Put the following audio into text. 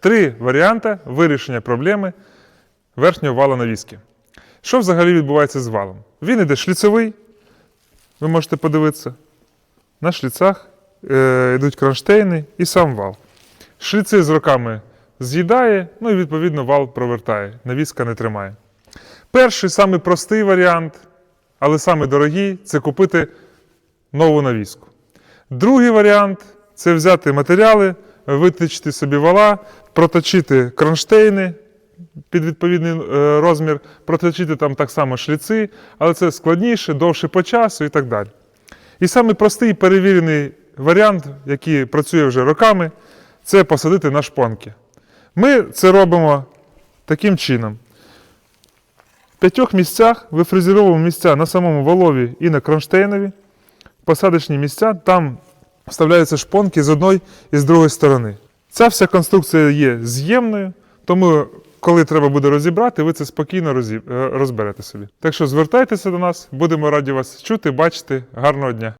Три варіанти вирішення проблеми верхнього вала навіски. Що взагалі відбувається з валом? Він іде шліцевий, ви можете подивитися. На шліцах е, йдуть кронштейни і сам вал. Шліци з роками з'їдає, ну і відповідно вал провертає, навіска не тримає. Перший самий простий варіант, але самий дорогий це купити нову навіску. Другий варіант це взяти матеріали, виточити собі вала, проточити кронштейни під відповідний е, розмір, проточити там так само шліци, але це складніше, довше по часу і так далі. І самий простий перевірений варіант, який працює вже роками, це посадити на шпонки. Ми це робимо таким чином. В п'ятьох місцях вифрезеровуємо місця на самому валові і на кронштейнові. Посадочні місця, там вставляються шпонки з одної і з другої сторони. Ця вся конструкція є з'ємною, тому коли треба буде розібрати, ви це спокійно е, розберете собі. Так що звертайтеся до нас, будемо раді вас чути, бачити. Гарного дня!